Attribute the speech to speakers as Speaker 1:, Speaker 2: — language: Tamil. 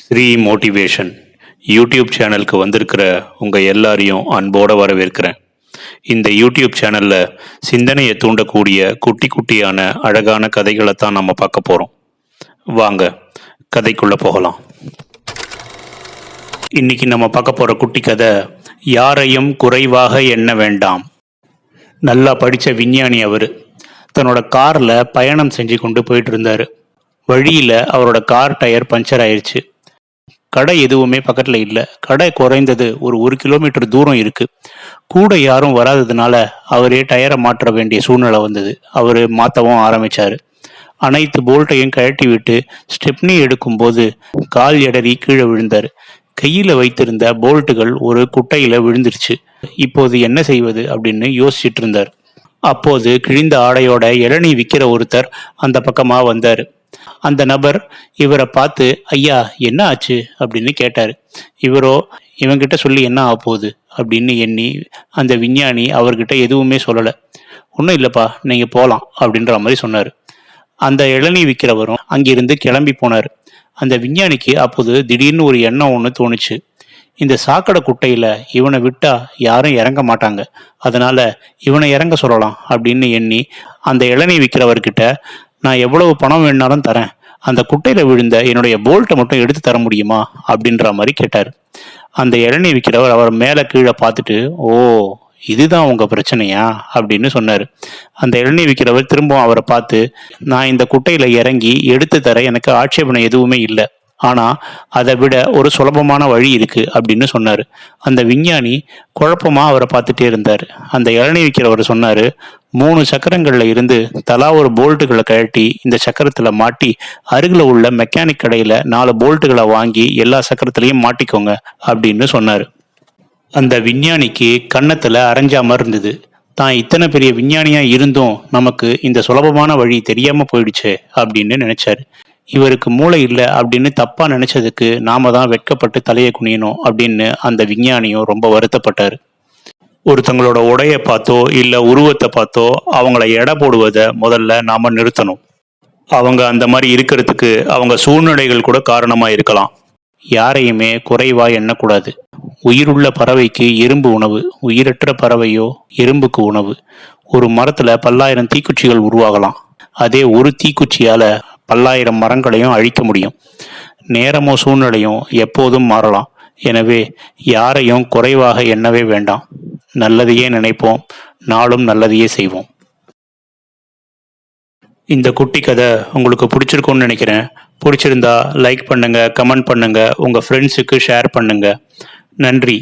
Speaker 1: ஸ்ரீ மோட்டிவேஷன் யூடியூப் சேனலுக்கு வந்திருக்கிற உங்கள் எல்லாரையும் அன்போடு வரவேற்கிறேன். இந்த யூடியூப் சேனலில் சிந்தனையை தூண்டக்கூடிய குட்டி குட்டியான அழகான கதைகளை தான் நம்ம பார்க்க போகிறோம் வாங்க கதைக்குள்ளே போகலாம். இன்னைக்கு நம்ம பார்க்க போகிற குட்டி கதை யாரையும் குறைவாக எண்ண வேண்டாம். நல்லா படித்த விஞ்ஞானி அவர். தன்னோட காரில் பயணம் செஞ்சு கொண்டு போயிட்டு இருந்தார். வழியில் அவரோட கார் டயர் பஞ்சர் ஆயிடுச்சு கடை எதுவுமே பக்கத்தில் இல்லை. கடை குறைந்தது ஒரு ஒரு கிலோமீட்டர் தூரம் இருக்குது கூட யாரும் வராததுனால அவரே டயரை மாற்ற வேண்டிய சூழ்நிலை வந்தது. அவர் மாற்றவும் ஆரம்பித்தார் அனைத்து போல்ட்டையும் கழட்டி விட்டு ஸ்டெப்னி எடுக்கும்போது கால் எடறி கீழே விழுந்தார். கையில் வைத்திருந்த போல்ட்டுகள் ஒரு குட்டையில் விழுந்துருச்சு. இப்போது என்ன செய்வது அப்படின்னு யோசிச்சுட்டு இருந்தார். அப்போது கிழிந்த ஆடையோட இளநீ விற்கிற ஒருத்தர் அந்த பக்கமாக வந்தார். அந்த நபர் இவரை பார்த்து ஐயா என்ன ஆச்சு? அப்படின்னு கேட்டார். இவரோ இவங்கிட்ட சொல்லி என்ன ஆக போகுது? அப்படின்னு எண்ணி அந்த விஞ்ஞானி அவர்கிட்ட எதுவுமே சொல்லலை. ஒன்றும் இல்லைப்பா நீங்கள் போகலாம் அப்படின்ற மாதிரி சொன்னார். அந்த இளநீ விற்கிறவரும் அங்கிருந்து கிளம்பி போனார். அந்த விஞ்ஞானிக்கு அப்போது திடீர்னு ஒரு எண்ணம் ஒன்று தோணுச்சு. இந்த சாக்கடை குட்டையில் இவனை விட்டா யாரும் இறங்க மாட்டாங்க. அதனால இவனை இறங்க சொல்லலாம் அப்படின்னு எண்ணி அந்த இளநீ விற்கிறவர்கிட்ட நான் எவ்வளவு பணம் வேணாலும் தரேன். அந்த குட்டையில் விழுந்த என்னுடைய போல்ட்டை மட்டும் எடுத்து தர முடியுமா? அப்படின்ற மாதிரி கேட்டார். அந்த இளநீ விற்கிறவர் அவர் மேலே கீழே பார்த்துட்டு ஓ இதுதான் உங்கள் பிரச்சனையா? அப்படின்னு சொன்னார். அந்த இளநீ விற்கிறவர் திரும்பவும் அவரை பார்த்து நான் இந்த குட்டையில் இறங்கி எடுத்து தர எனக்கு ஆட்சேபனை எதுவுமே இல்லை. ஆனால் அதை விட ஒரு சுலபமான வழி இருக்கு அப்படின்னு சொன்னார். அந்த விஞ்ஞானி குழப்பமாக அவரை பார்த்துட்டே இருந்தார். அந்த இளநீ விற்கிறவர் சொன்னார் மூணு சக்கரங்களில் இருந்து தலா ஒரு போல்ட்டுகளை கழட்டி இந்த சக்கரத்தில் மாட்டி அருகில் உள்ள மெக்கானிக் கடையில் நாலு போல்ட்டுகளை வாங்கி எல்லா சக்கரத்துலேயும் மாட்டிக்கோங்க அப்படின்னு சொன்னார். அந்த விஞ்ஞானிக்கு கன்னத்தில் அரைஞ்சா மாதிரி இருந்தது. தான் இத்தனை பெரிய விஞ்ஞானியாக இருந்தும் நமக்கு இந்த சுலபமான வழி தெரியாமல் போயிடுச்சே அப்படின்னு நினச்சாரு. இவருக்கு மூளை இல்லை அப்படின்னு தப்பா நினைச்சதுக்கு நாம தான் வெட்கப்பட்டு தலையை குனியணும் அப்படின்னு அந்த விஞ்ஞானியும் ரொம்ப வருத்தப்பட்டார். ஒருத்தங்களோட உடையை பார்த்தோ இல்லை உருவத்தை பார்த்தோ அவங்கள எடை போடுவதை முதல்ல நாம நிறுத்தணும். அவங்க அந்த மாதிரி இருக்கிறதுக்கு அவங்க சூழ்நிலைகள் கூட காரணமா இருக்கலாம். யாரையுமே குறைவா எண்ணக்கூடாது. உயிருள்ள பறவைக்கு எறும்பு உணவு உயிரற்ற பறவையோ எறும்புக்கு உணவு. ஒரு மரத்துல பல்லாயிரம் தீக்குச்சிகள் உருவாகலாம். அதே ஒரு தீக்குச்சியால பல்லாயிரம் மரங்களையும் அழிக்க முடியும். நேரமோ சூழ்நிலையும் எப்போதும் மாறலாம். எனவே யாரையும் குறைவாக எண்ணவே வேண்டாம். நல்லதையே நினைப்போம். நாளும் நல்லதையே செய்வோம். இந்த குட்டி கதை உங்களுக்கு பிடிச்சிருக்கும்னு நினைக்கிறேன். பிடிச்சிருந்தா லைக் பண்ணுங்கள் கமெண்ட் பண்ணுங்கள் உங்கள் ஃப்ரெண்ட்ஸுக்கு ஷேர் பண்ணுங்கள் நன்றி.